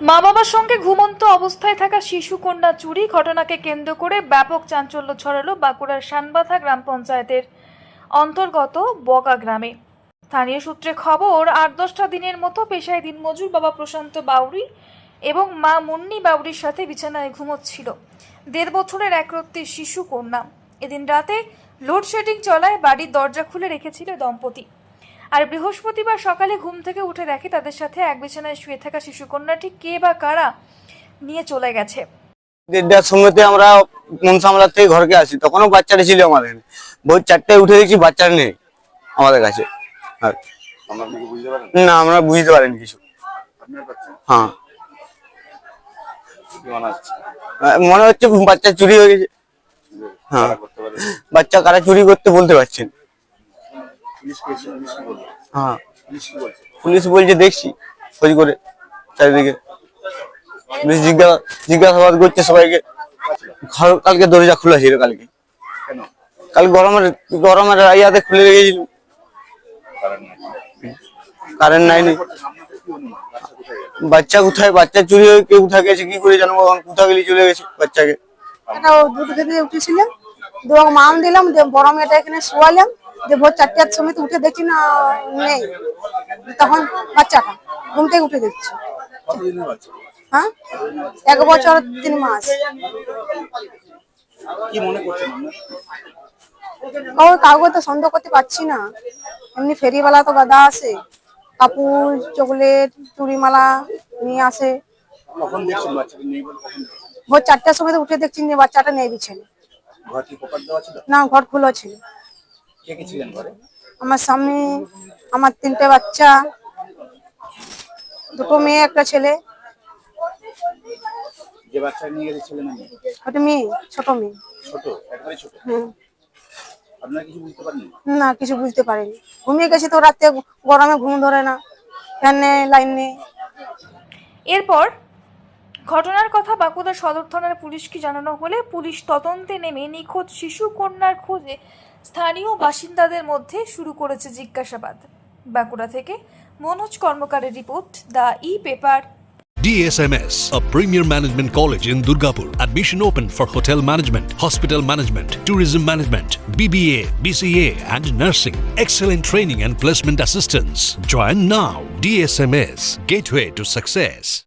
মা বাবার সঙ্গে ঘুমন্ত অবস্থায় থাকা শিশু কন্যা চুরি ঘটনাকে কেন্দ্র করে ব্যাপক চাঞ্চল্য ছড়ালো বাঁকুড়ার শানবাথা গ্রাম পঞ্চায়েতের অন্তর্গত বগা গ্রামে। স্থানীয় সূত্রে খবর, আট দশটা দিনের মতো পেশায় দিনমজুর বাবা প্রশান্ত বাউরি এবং মা মুন্নি বাউরির সাথে বিছানায় ঘুমোচ্ছিল। দেড় বছরের একরত্তি শিশু কন্যা। এদিন রাতে লোডশেডিং চলায় বাড়ির দরজা খুলে রেখেছিল দম্পতি। আর বৃহস্পতিবার সকালে ঘুম থেকে উঠে দেখে তাদের সাথে এক বিছানায় শুয়ে থাকা শিশুকন্যাটি কে বা কারা নিয়ে চলে গেছে। দেড়টার সময়তে আমরা মন সামলার থেকে ঘরকে আসি। তখনও বাচ্চাটা ছিল আমাদের। ভোর চারটায় উঠে দেখছি বাচ্চাটা নেই আমাদের কাছে। না আমরা বুঝতে পারিনি কিছু। আপনার হ্যাঁ। মনে হচ্ছে? মনে হচ্ছে বাচ্চা চুরি হয়ে গেছে। হ্যাঁ। বাচ্চা কারা চুরি করতে বলতে পারছেন পুলিশ পেয়েছে পুলিশ কি বলবে হ্যাঁ। পুলিশ বলছে? দেখছি। খোঁজ করে চারিদিকে। পুলিশ জিজ্ঞাসা জিজ্ঞাসাবাদ করছে সবাইকে। ঘর কালকে দরজা খোলা ছিল কালকে। কেন? কাল গরমের গরমের ইয়াতে খুলে রেখেছিল। কারণ নাই। কারেন্ট নাইনি। বাচ্চা কোথায় বাচ্চা চুরি হয়ে কেউ কোথায় গেছে? কি করে জানব? এখন কোথা গেলে চলে গেছে বাচ্চাকে? দুধ খেতে উঠেছিলাম ওকে মাম দিলাম বড় মেয়েটা এখানে শোয়ালাম দিয়ে ভোর চারটার সময় তো উঠে দেখছি না নেই। তখন বাচ্চাটা ঘুম থেকে উঠে দেখছি। হ্যাঁ? এক বছর তিন মাস। কি মনে করছেন কাউকে তো সন্দেহ করতে পারছি না। এমনি ফেরিওয়ালা তো গাদা কাপড় চকলেট চুড়িমালা নিয়ে আসে? ভোর চারটার সময় তো উঠে দেখছি যে বাচ্চাটা নেই বিছেনে না ঘর খুলো ছিল। কে কে ছিলেন ঘরে আমার স্বামী আমার তিনটে বাচ্চা দুটো মেয়ে একটা ছেলে। যে বাচ্চা নিয়ে গেছে ছেলে না মেয়ে? একটা মেয়ে ছোট মেয়ে। ছোট একবারে ছোট? হুম। আপনারা কিছু বুঝতে পারেন না কিছু বুঝতে পারিনি। ঘুমিয়ে গেছি তো রাতে গরমে ঘুম ধরে না। ফ্যান নেই লাইন নেই। এরপর ঘটনার কথা বাঁকুড়া সদর থানার পুলিশকে জানানো হলে পুলিশ তদন্তে নেমে নিখোঁজ শিশু কন্যার খোঁজে স্থানীয় বাসিন্দাদের মধ্যে শুরু করেছে জিজ্ঞাসাবাদ বাঁকুড়া থেকে Manoj কর্মকারের report the e paper DSMS, a premier management college in Durgapur. Admission open for hotel management, hospital management, tourism management, BBA, BCA, and nursing. Excellent training and placement assistance. Join now. DSMS, gateway to success.